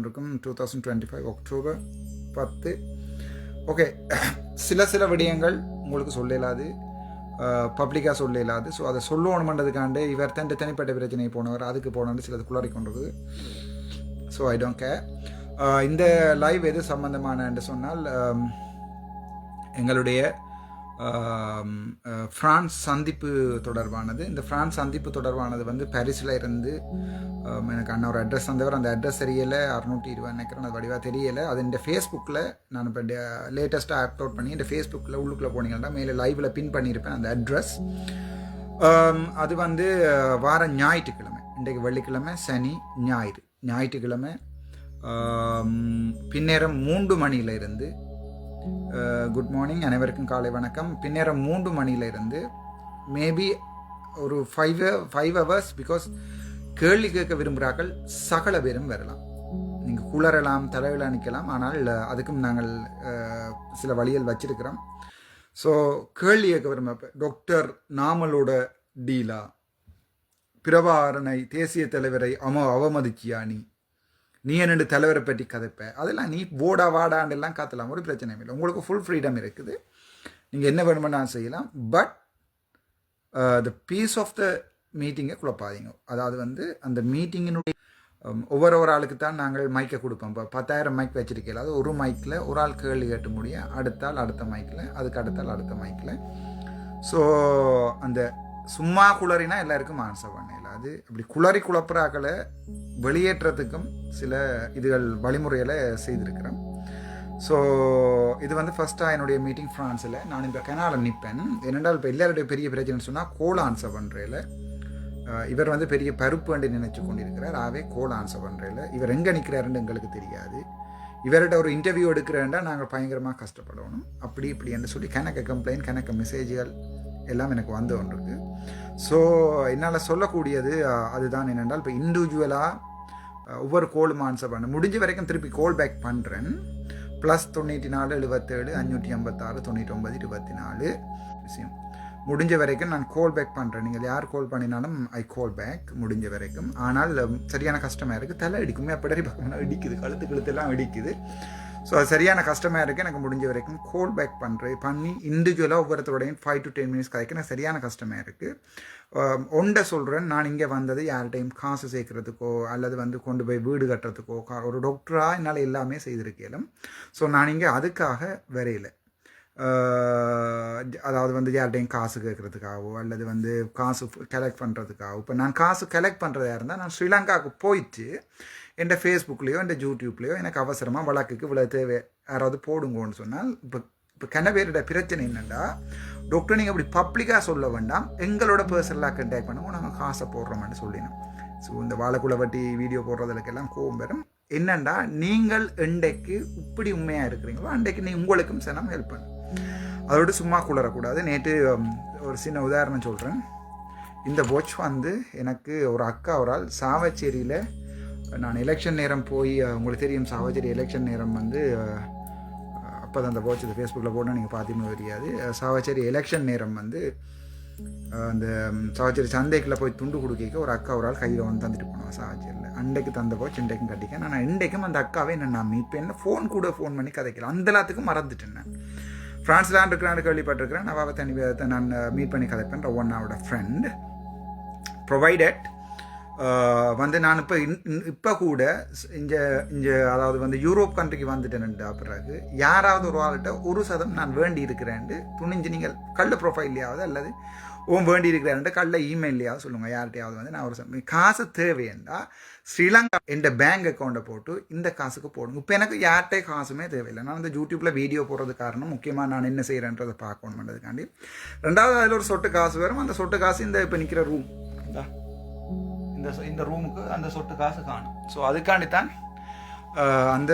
இருக்கும் two thousand twenty five October பத்து okay சில சில விடயங்கள் உங்களுக்கு சொல்ல இல்லாது பப்ளிக்காக சொல்ல இல்லாது ஸோ அதை சொல்லணுமன்றதுக்காண்டு இவர் தன் தனிப்பட்ட பிரச்சனை போனவர் அதுக்கு போனவர் சிலது குளறி கொண்டது ஸோ ஐ டோன்ட் கேர் இந்த லைவ் எது சம்பந்தமான என்று சொன்னால் எங்களுடைய ஃப்ரான்ஸ் சந்திப்பு தொடர்பானது. இந்த பிரான்ஸ் சந்திப்பு தொடர்பானது வந்து பாரிஸில் இருந்து எனக்கு அண்ணா ஒரு அட்ரஸ் தந்தவர். அந்த அட்ரஸ் தெரியலை. அறுநூற்றி இருபது நினைக்கிறேன். அது வடிவாக தெரியலை. அது இந்த ஃபேஸ்புக்கில் நான் இப்போ லேட்டஸ்ட்டாக அப்லோட் பண்ணி இந்த ஃபேஸ்புக்கில் உள்ளுக்குள்ளே போனீங்கன்னா மேலே லைவில் பின் பண்ணியிருப்பேன் அந்த அட்ரஸ் அது வந்து வார ஞாயிற்றுக்கிழமை. இன்றைக்கு வெள்ளிக்கிழமை சனி ஞாயிறு. ஞாயிற்றுக்கிழமை பின்னேரம் மூன்று மணியில இருந்து குட் மார்னிங் அனைவருக்கும் காலை வணக்கம். பின்னேரம் மூன்று மணியிலிருந்து மேபி ஒரு ஃபைவ் ஃபைவ் ஹவர்ஸ் பிகாஸ் கேள்வி கேட்க விரும்புகிறார்கள் சகல பேரும் வரலாம். நீங்கள் குளரலாம் தலைவிழா நிற்கலாம் ஆனால் அதுக்கும் நாங்கள் சில வழிகள் வச்சிருக்கிறோம். ஸோ கேள்வி கேட்க விரும்ப டாக்டர் நாமலோட டீலா? பிரபாரனை தேசிய தலைவரை அம அவமதிச்சியா நீ? நீ என்னண்டு தலைவரை பற்றி கதைப்ப. அதெல்லாம் நீ போடா வாடாண்டெல்லாம் காத்தலாம். ஒரு பிரச்சனையும் இல்லை. உங்களுக்கு ஃபுல் ஃப்ரீடம் இருக்குது. நீங்கள் என்ன வேணுமென்னு செய்யலாம். But the peace of the மீட்டிங்கை குழப்பாதீங்க. அதாவது வந்து அந்த மீட்டிங்கினுடைய um, ஒவ்வொரு ஒரு ஆளுக்கு தான் நாங்கள் மைக்கை கொடுப்போம். இப்போ பத்தாயிரம் மைக் வச்சுருக்கீங்க அது ஒரு மைக்கில் ஒரு ஆள் கேள்வி கேட்ட முடியும் அடுத்த ஆள் அடுத்த மைக்கில் அதுக்கு அடுத்த ஆள் அடுத்த மைக்கில் ஸோ அந்த சும்மா குளறினா எல்லாருக்கும் ஆன்சர் பண்ணல. அது அப்படி குளறி குழப்புறாக்களை வெளியேற்றத்துக்கும் சில இதுகள் வழிமுறைகளை செய்திருக்கிறேன். ஸோ இது வந்து ஃபஸ்ட்டாக என்னுடைய மீட்டிங் ஃப்ரான்ஸில் நான் இப்போ கெனாலில் நிற்பேன் என்னென்றால் இப்போ எல்லாருடைய பெரிய பிரச்சனைன்னு சொன்னால் கோல் ஆன்சர் பண்ணுறேல இவர் வந்து பெரிய பருப்பு என்று நினைச்சு கொண்டிருக்கிறார். ஆவே கோல் ஆன்சர் பண்ணுறேல இவர் எங்கே நிற்கிறாருன்னு எங்களுக்கு தெரியாது. இவர்கிட்ட ஒரு இன்டர்வியூ எடுக்கிறேன்டா நாங்கள் பயங்கரமாக கஷ்டப்படணும் அப்படி இப்படி என்று சொல்லி கணக்க கம்ப்ளைண்ட் கணக்க மெசேஜ்கள் எல்லாம் எனக்கு வந்து ஒன்றுருக்கு. ஸோ என்னால் சொல்லக்கூடியது அதுதான் என்னென்றால் இப்போ இண்டிவிஜுவலாக ஒவ்வொரு கோலும் ஆன்சர் பண்ண முடிஞ்ச வரைக்கும் திருப்பி கோல் பேக் பண்ணுறேன் ப்ளஸ் தொண்ணூற்றி நாலு எழுபத்தேழு அஞ்சூற்றி ஐம்பத்தாறு தொண்ணூற்றி ஒன்பது இருபத்தி நாலு விஷயம். முடிஞ்ச வரைக்கும் நான் கால் பேக் பண்ணுறேன் நீங்கள் யார் கால் பண்ணினாலும் ஐ கால் பேக் முடிஞ்ச வரைக்கும். ஆனால் சரியான கஷ்டமாக இருக்குது தலை அடிக்குமே அப்படி பக்கம் இடிக்குது. கழுத்து கழுத்தெல்லாம் இடிக்குது. ஸோ அது சரியான கஷ்டமாக இருக்குது எனக்கு முடிஞ்ச வரைக்கும் கோல் பேக் பண்ணுறேன் பண்ணி இண்டிவிஜுவலாக ஒவ்வொருத்தரோடையும் ஃபைவ் டு டென் மினிட்ஸ் கதைக்கு எனக்கு சரியான கஷ்டமாக இருக்குது ஒன்றை சொல்கிறேன் நான் இங்கே வந்தது யார்கிட்டையும் காசு சேர்க்குறதுக்கோ அல்லது வந்து கொண்டு போய் வீடு கட்டுறதுக்கோ கா- ஒரு டாக்டராக என்னால் எல்லாமே செய்திருக்கேன் ஸோ நான் இங்கே அதுக்காக வரையில. அதாவது வந்து யார்கிட்டையும் காசு கேட்குறதுக்காகவோ அல்லது வந்து காசு கலெக்ட் பண்ணுறதுக்காகவோ இப்போ நான் காசு கலெக்ட் பண்ணுறதா இருந்தால் நான் ஸ்ரீலங்காவுக்கு போயிட்டு என் ஃபேஸ்புக்லேயோ என் யூடியூப்லேயோ எனக்கு அவசரமாக வழக்குக்கு இவ்வளோ தேவை யாராவது போடுங்கன்னு சொன்னால் இப்போ இப்போ கனவேரோட பிரச்சனை என்னென்னா டாக்டர் நீங்கள் அப்படி பப்ளிக்காக சொல்ல வேண்டாம் எங்களோட பர்சனலாக கண்டாக்ட் பண்ணுவோம் நாங்கள் காசை போடுறோம்னு சொல்லினோம் ஸோ இந்த வாழைக்குள்ள வட்டி வீடியோ போடுறதுக்கெல்லாம் கோவம் வரும் என்னண்டா நீங்கள் எண்டைக்கு இப்படி உண்மையாக இருக்கிறீங்களோ அன்றைக்கு நீ உங்களுக்கும் சனம் ஹெல்ப் பண்ணு அதோட சும்மா குளரக்கூடாது நேற்று ஒரு சின்ன உதாரணம் சொல்கிறேன் இந்த வாட்ச் வந்து எனக்கு ஒரு அக்கா ஒரு ஆள் சாவச்சேரியில் நான் எலெக்ஷன் நேரம் போய் உங்களுக்கு தெரியும் சாவச்சேரி எலெக்ஷன் நேரம் வந்து அப்போ தான் அந்த வாட்ச் ஃபேஸ்புக்கில் போட்டால் நீங்கள் பார்த்தீங்கன்னு தெரியாது. சாவச்சேரி எலெக்ஷன் நேரம் வந்து அந்த சாவச்சேரி சந்தைக்குள்ள போய் துண்டு கொடுக்க ஒரு அக்கா ஒரு ஆள் கையில் வந்து தந்துட்டு போனோம் சாவச்சேரியில். அன்றைக்கு தந்த போச்சு இன்றைக்கும் கட்டிக்க நான் இன்றைக்கும் அந்த அக்காவே என்ன நான் மீட் பண்ண ஃபோன் கூட ஃபோன் பண்ணி கதைக்கலாம் அந்த எல்லாத்துக்கும் மறந்துட்டேன் நான். ஃப்ரான்ஸ்ல இருக்கிறான்னு கேள்விப்பட்டிருக்கிறேன். நான் தனி நான் மீட் பண்ணி கதைப்பேன் ஒன்னாவோட ஃப்ரெண்ட் ப்ரொவைடட் வந்து நான் இப்போ இப்போ கூட இங்கே இங்கே அதாவது வந்து யூரோப் கண்ட்ரிக்கு வந்துட்டேன்டா பிறகு யாராவது ஒரு ஆள்கிட்ட ஒரு சதம் நான் வேண்டி இருக்கிறேன்ட்டு துணிஞ்சு நீங்கள் கள்ள ப்ரொஃபைல்லையாவது அல்லது ஓம் வேண்டி இருக்கிறேன்ட்டு கள்ள இமெயிலையாவது சொல்லுங்கள் யார்கிட்டயாவது வந்து நான் ஒரு சதம் காசு தேவையண்டா ஸ்ரீலங்கா என் பேங்க் அக்கௌண்ட்டை போட்டு இந்த காசுக்கு போடுங்க. இப்போ எனக்கு யார்கிட்டே காசுமே தேவையில்லை. நான் வந்து யூடியூப்பில் வீடியோ போடுறது காரணம் முக்கியமாக நான் என்ன செய்கிறேன்றதை பார்க்கணுன்றதுக்காண்டி ரெண்டாவது அதில் ஒரு சொட்டு காசு வரும். அந்த சொட்டு காசு இந்த இப்போ நிற்கிற ரூம் இந்த இந்த ரூமுக்கு அந்த சொட்டு காசு காணும். ஸோ அதுக்காண்டி தான் அந்த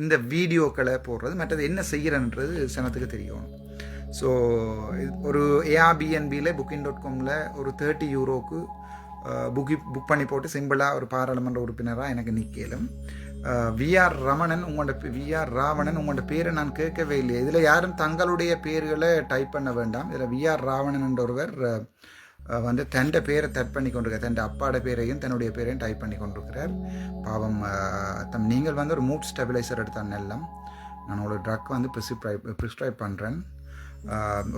இந்த வீடியோக்களை போடுறது மற்றது என்ன செய்கிறன்றது சனத்துக்கு தெரியணும். ஸோ ஒரு ஏஆர்பிஎன்பியில் புக்கிங் டாட் காமில் ஒரு தேர்ட்டி யூரோக்கு புக்கி புக் பண்ணி போட்டு சிம்பிளாக ஒரு பாராளுமன்ற உறுப்பினராக எனக்கு நிற்கலும் விஆர் ரமணன் உங்களோட விஆர் ராவணன் உங்களோட பேரை நான் கேட்கவே இல்லை இதில் யாரும் தங்களுடைய பேர்களை டைப் பண்ண வேண்டாம். இதில் விஆர் ராவணன் என்ற ஒருவர் வந்து தன்ட பேரை தட் பண்ணி கொண்டிருக்கார் தன் அப்பாட பேரையும் தன்னுடைய பேரையும் டைப் பண்ணி கொண்டிருக்கிறார். பாவம் தம் நீங்கள் வந்து ஒரு மூட் ஸ்டெபிலைசர் எடுத்தால் நெல்லம். நான் ஒரு ட்ரக் வந்து ப்ரிஸ்கிரைப் ப்ரிஸ்கிரைப் பண்ணுறேன்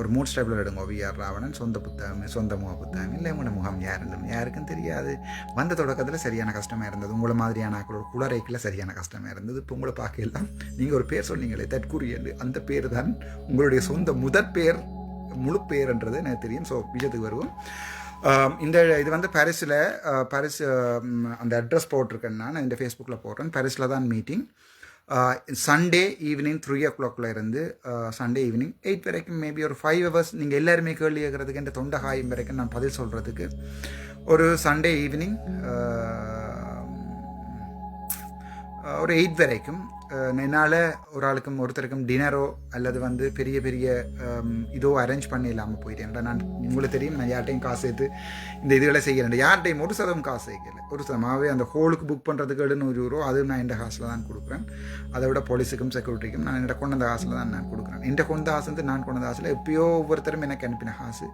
ஒரு மூட் ஸ்டெபிலர் எடுங்க. விஆர் ராவணன் சொந்த புத்தகம் சொந்த முக புத்தகம் இல்லை உங்களோட முகம் யாருன்னு யாருக்கும் தெரியாது. வந்த தொடக்கத்தில் சரியான கஷ்டமாக இருந்தது. உங்களை மாதிரியான ஆக்களோட குளரைக்கில் சரியான கஷ்டமாக இருந்தது. இப்போ உங்களை பார்க்கலாம் நீங்கள் ஒரு பேர் சொன்னீங்களே தற்கூரியன்று அந்த பேர் தான் உங்களுடைய சொந்த முதற் பேர். முழு பேர்ன்றது எனக்கு தெரியும். ஸோ விஷயத்துக்கு வருவோம். இந்த இது வந்து பாரிஸில் பாரிஸ் அந்த அட்ரஸ் போட்டிருக்கேன் நான். இந்த ஃபேஸ்புக்கில் போடுறேன். பாரிஸில் தான் மீட்டிங் சண்டே ஈவினிங் த்ரீ ஓ கிளாக்ல இருந்து சண்டே ஈவினிங் எயிட் வரைக்கும் மேபி ஒரு ஃபைவ் ஹவர்ஸ் நீங்கள் எல்லாருமே கேள்வி கேட்குறதுக்கு இந்த தொண்டை ஹாயம் வரைக்கும் நான் பதில் சொல்கிறதுக்கு ஒரு சண்டே ஈவினிங் ஒரு எயிட் வரைக்கும் என்னால் ஒரு ஆளுக்கும் ஒருத்தருக்கும் டினரோ அல்லது வந்து பெரிய பெரிய இதோ அரேஞ்ச் பண்ணி இல்லாமல் போயிட்டேன் நான் உங்களுக்கு தெரியும் நான் யார்ட்டையும் காசு சேர்த்து இந்த இதுகளை செய்கிறேன் யார்ட்டையும் ஒரு சதம் காசு சேர்க்கல. ஒரு சதமாகவே அந்த ஹோலுக்கு புக் பண்ணுறதுக்கு எழுநூறு யூரோ அது நான் எந்த காசில் தான் கொடுக்குறேன். அதை விட போலீஸுக்கும் செக்யூரிட்டிக்கும் நான் என்னோட கொண்ட காசில் தான் நான் கொடுக்குறேன். என்ற கொண்ட காசு வந்து நான் கொண்ட காசில். எப்பயோ ஒவ்வொருத்தரும் எனக்கு அனுப்பின காசு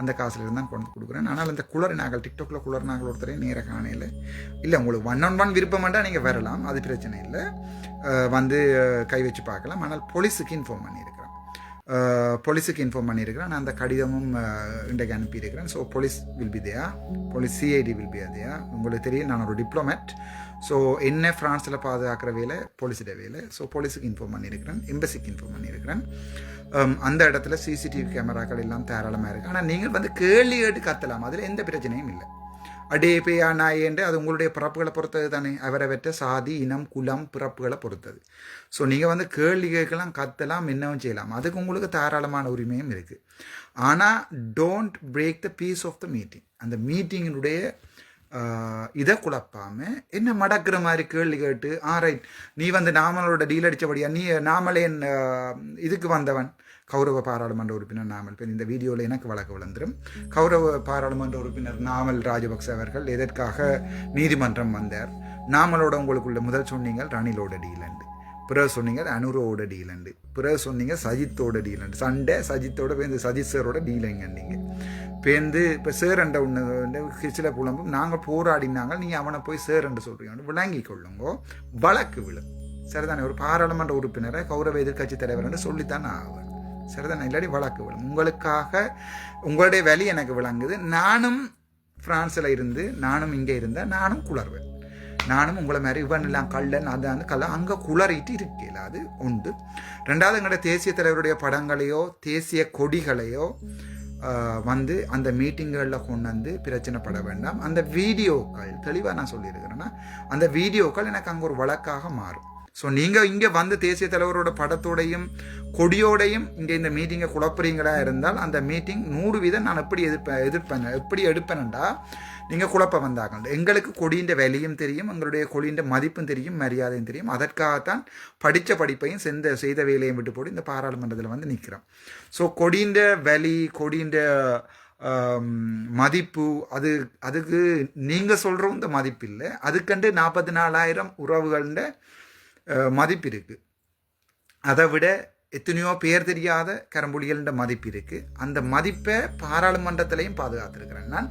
அந்த காசுலேருந்து தான் கொண்டு கொடுக்குறேன். ஆனால் இந்த குளர் நாங்கள் டிக்டாக்ல குளர் நாங்கள் ஒருத்தரையும் நேர காணையில் இல்லை உங்களுக்கு ஒன் ஆன் ஒன் விருப்பமாட்டா நீங்கள் வரலாம். அது பிரச்சனை இல்லை. வந்து கை வச்சு பார்க்கலாம். ஆனால் போலீஸுக்கு இன்ஃபார்ம் பண்ணியிருக்கிறேன் போலீஸுக்கு இன்ஃபார்ம் பண்ணியிருக்கிறேன் நான் அந்த கடிதமும் இன்றைக்கு அனுப்பியிருக்கிறேன். So police will be there police CID will be there உங்களுக்கு தெரியும் நான் ஒரு டிப்ளமேட் ஸோ என்ன ஃப்ரான்ஸில் பாதுகாக்கிற வேலை போலீஸோட வேலை. ஸோ போலீஸுக்கு இன்ஃபார்ம் பண்ணியிருக்கிறேன். எம்பசிக்கு இன்ஃபார்ம் பண்ணியிருக்கிறேன். அந்த இடத்துல சிசிடிவி கேமராக்கள் எல்லாம் தாராளமாக இருக்குது ஆனால் நீங்கள் வந்து கேள்வி கேட்டு கத்தலாம். அதில் எந்த பிரச்சனையும் இல்லை. அடேபேயானாய் என்று அது உங்களுடைய பிறப்புகளை பொறுத்தது தானே. அவரை வெற்ற சாதி இனம் குலம் பிறப்புகளை பொறுத்தது. ஸோ நீங்கள் வந்து கேள்வி கேட்கலாம் கத்தலாம் என்னவும் செய்யலாம். அதுக்கு உங்களுக்கு தாராளமான உரிமையும் இருக்குது ஆனால் don't break the peace of the meeting அந்த மீட்டிங்கினுடைய இதை குழப்பாமல் என்ன மடக்கிற மாதிரி கேள்வி கேட்டு ஆ ரைட் நீ வந்து நாமளோட டீல் அடித்தபடியா நீ நாமளே இதுக்கு வந்தவன். கௌரவ பாராளுமன்ற உறுப்பினர் நாமல் பேர் இந்த வீடியோவில் எனக்கு வழக்கு விளந்துரும். கௌரவ பாராளுமன்ற உறுப்பினர் நாமல் ராஜபக்ச அவர்கள் எதற்காக நீதிமன்றம் வந்தார்? நாமளோட உங்களுக்குள்ள முதல் சொன்னீங்க ரணிலோட டீலண்டு பிறகு சொன்னீங்க அனுரோட டீலண்டு பிறகு சொன்னீங்க சஜித்தோட டீலண்டு சண்டே சஜித்தோட பேருந்து சஜித் சரோட டீலங்க நீங்கள் பேருந்து இப்போ சேரண்ட ஒன்று சில புலம்பும் நாங்கள் போராடினாங்க. நீங்கள் அவனை போய் சேரண்டு சொல்கிறீங்க விளங்கி கொள்ளுங்கோ. வழக்கு விழும் சரிதானே? ஒரு பாராளுமன்ற உறுப்பினரை கௌரவ எதிர்க்கட்சி தலைவர்னு சொல்லித்தானே ஆகும் சரிதானே இல்லாட்டி வழக்கு விழும். உங்களுக்காக உங்களுடைய வலி எனக்கு விளங்குது. நானும் ஃப்ரான்ஸில் இருந்து நானும் இங்கே இருந்தால் நானும் குளர்வேன் நானும் உங்களை மாதிரி இவன் எல்லாம் கள்ளன் அந்த கல்ல அங்கே குளறிட்டு இருக்கல அது உண்டு. ரெண்டாவது எங்களோட தேசிய தலைவருடைய படங்களையோ தேசிய கொடிகளையோ வந்து அந்த மீட்டிங்களில் கொண்டு வந்து பிரச்சனைப்பட வேண்டாம். அந்த வீடியோக்கள் தெளிவாக நான் சொல்லியிருக்கிறேன்னா அந்த வீடியோக்கள் எனக்கு அங்கே ஒரு வழக்காக மாறும். ஸோ நீங்கள் இங்கே வந்து தேசிய தலைவரோட படத்தோடையும் கொடியோடையும் இங்கே இந்த மீட்டிங்கை குழப்புறீங்களா இருந்தால் அந்த மீட்டிங் நூறு வீதம் நான் எப்படி எதிர்ப்பேன் எதிர்ப்பேன் எப்படி எடுப்பேன்டா நீங்கள் குழப்ப வந்தாங்க எங்களுக்கு கொடியின் விலையும் தெரியும் எங்களுடைய கொடியின் மதிப்பும் தெரியும் மரியாதையும் தெரியும். அதற்காகத்தான் படித்த படிப்பையும் செந்த செய்த வேலையும் விட்டு போட்டு இந்த பாராளுமன்றத்தில் வந்து நிற்கிறோம் ஸோ கொடியின் வலி கொடியின் மதிப்பு அது அதுக்கு நீங்கள் சொல்கிறோம் இந்த மதிப்பு இல்லை அதுக்கண்டு நாற்பத்தி நாலாயிரம் உறவுகளில் மதிப்பு இருக்குது அதை விட எத்தனையோ பேர் தெரியாத கரம்புலிகளின் மதிப்பு இருக்குது அந்த மதிப்பை பாராளுமன்றத்திலையும் பாதுகாத்துருக்கிறேன் நான்.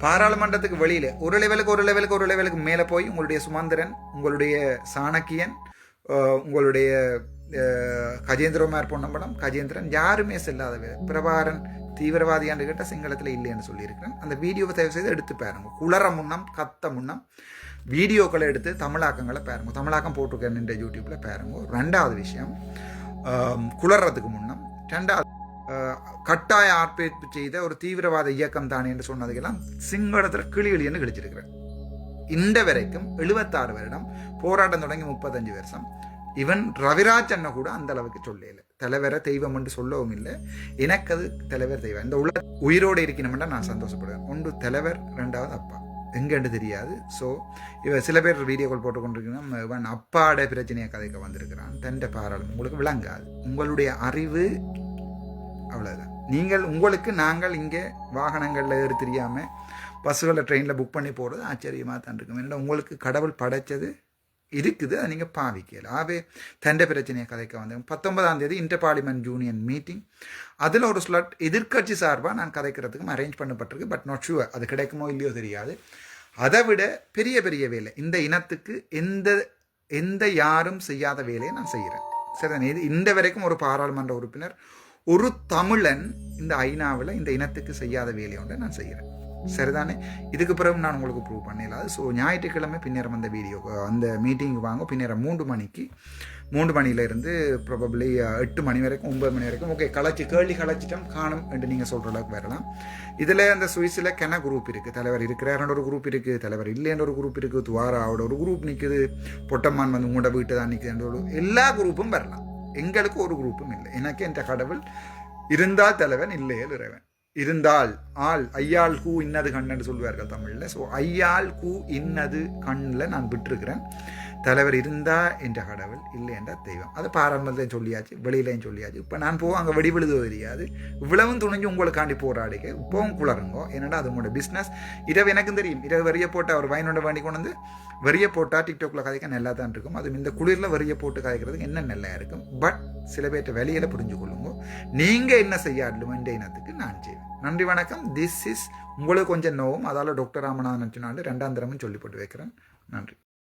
பாராளுமன்றத்துக்கு வெளியில் ஒரு லெவலுக்கு ஒரு லெவலுக்கு ஒரு லெவலுக்கு மேலே போய் உங்களுடைய சுமந்திரன் உங்களுடைய சாணக்கியன் உங்களுடைய கஜேந்திரமார் பொன்னம்பலம் கஜேந்திரன் யாருமே செல்லாத பிரபாரன் தீவிரவாதியான்னு கேட்டால் சிங்களத்தில் இல்லைன்னு சொல்லியிருக்கிறேன். அந்த வீடியோவை தயவு செய்து எடுத்து பாருங்க. குளற முன்னம் கத்த முன்னம். வீடியோக்களை எடுத்து தமிழாக்கங்களை பாருங்க தமிழாக்கம் போட்டிருக்கேன் இந்த யூடியூப்பில் பாருங்க. ரெண்டாவது விஷயம் குளர்றதுக்கு குளறதுக்கு முன்னம் ரெண்டாவது கட்டாய ஆர்ப்பரிப்பு செய்த ஒரு தீவிரவாத இயக்கம் தானே என்று சொன்னதுக்கெல்லாம் சிங்களத்தில் கிளிகளின்னு கிழிச்சிருக்கிறேன் இந்த வரைக்கும் எழுபத்தாறு வருடம் போராட்டம் தொடங்கி முப்பத்தஞ்சு வருஷம். இவன் ரவிராஜ் கூட அந்த அளவுக்கு சொல்லல. தலைவரை தெய்வம் என்று சொல்லவும் இல்லை. எனக்கு அது தலைவர் தெய்வம். இந்த உள்ள உயிரோடு இருக்கணும்னா நான் சந்தோஷப்படுவேன். ஒன்று தலைவர் ரெண்டாவது அப்பா. எங்கேன்னு தெரியாது. ஸோ இவ சில பேர் வீடியோ கால் போட்டு இவன் அப்பாட பிரச்சனையை கதைக்க வந்திருக்கிறான். தண்ட பாராளும். உங்களுக்கு விளங்காது. உங்களுடைய அறிவு அவ்வளோதான் நீங்கள் உங்களுக்கு நாங்கள் இங்கே வாகனங்களில் ஏறு தெரியாமல் பஸ்ஸுகளில் ட்ரெயினில் புக் பண்ணி போகிறது ஆச்சரியமாக தான் இருக்கும். ஏன்னா உங்களுக்கு கடவுள் படைச்சது இருக்குது அதை நீங்கள் பாவிக்கல. ஆகவே தண்டை பிரச்சனையை கதைக்க வந்தேன். பத்தொன்பதாம் தேதி இன்டர் பார்லிமெண்ட் யூனியன் மீட்டிங் அதில் ஒரு ஸ்லாட் எதிர்க்கட்சி சார்பாக நான் கதைக்கிறதுக்கும் அரேஞ்ச் பண்ணப்பட்டிருக்கு பட் நாட் ஷுவர் அது கிடைக்குமோ இல்லையோ தெரியாது. அதை விட பெரிய பெரிய வேலை. இந்த இனத்துக்கு எந்த எந்த யாரும் செய்யாத வேலையை நான் செய்கிறேன் சரிதானே? இது இந்த வரைக்கும் ஒரு பாராளுமன்ற உறுப்பினர் ஒரு தமிழன் இந்த ஐநாவில் இந்த இனத்துக்கு செய்யாத வேலையை ஒன்றை நான் செய்கிறேன் சரிதானே? இதுக்கு பிறகு நான் உங்களுக்கு ப்ரூவ் பண்ணிடலாம். ஸோ ஞாயிற்றுக்கிழமை பின்னேரம் அந்த வீடியோ அந்த மீட்டிங் வாங்க. பின்னேரம் மூன்று மணிக்கு மூன்று மணியிலேருந்து ப்ராபப்ளி எட்டு மணி வரைக்கும் ஒன்பது மணி வரைக்கும். ஓகே களைச்சி கேள்வி களைச்சிட்டோம் காணும் என்று நீங்கள் சொல்கிற அளவுக்கு வரலாம். இதில் அந்த சுவிஸில் கென குரூப் இருக்குது தலைவர் இருக்கிறாருன்ற ஒரு குரூப் இருக்குது தலைவர் இல்லைன்ற ஒரு குரூப் இருக்குது துவாராவோட ஒரு குரூப் நிற்குது பொட்டம்மான் வந்து உங்களோட வீட்டு தான் நிற்குதுன்ற ஒரு எல்லா குரூப்பும் வரலாம். எங்களுக்கு ஒரு குரூப்பும் இல்லை. எனக்கு என்ற கடவுள் இருந்தால் தலைவன் இல்லையே இறைவன். இருந்தால் ஆள் ஐயாள் கூ இன்னது கண்ணன்னு சொல்லுவார்கள் தமிழில். ஸோ ஐயாள் கூ இன்னது கண்ணில் நான் விட்டுருக்கிறேன். தலைவர் இருந்தா என்ற கடவுள் இல்லை என்ற தெய்வம். அது பாரம்பரியத்தையும் சொல்லியாச்சு வெளியிலையும் சொல்லியாச்சு. இப்போ நான் போக அங்கே வெடிவிழுது தெரியாது. இவ்வளவும் துணிஞ்சு உங்களுக்காண்டி போராடிக்க இப்போவும் குளருங்கோ என்னடா அது உங்களோட பிஸ்னஸ் இரவு எனக்கும் தெரியும் இரவு வெறிய போட்டு அவர் வயனோட வாங்கி கொண்டு வந்து வெறிய போட்டால் டிக்டாக்ல கதைக்க நல்லா தான் இருக்கும். அதுவும் இந்த குளிரில் வெறிய போட்டு கதைக்கிறதுக்கு என்ன நல்லா இருக்கும். பட் சில பேர்ட்ட வெளியில் புரிஞ்சு கொள்ளுங்க. நீங்கள் என்ன செய்யாடலும் என்ற இனத்துக்கு நான் செய்வேன். நன்றி வணக்கம். திஸ் இஸ் உங்களுக்கு கொஞ்சம் நோவும். அதால் டாக்டர் ராமநாதன் சொன்னாண்டு ரெண்டாம் தரமும் சொல்லி போட்டு வைக்கிறேன். நன்றி.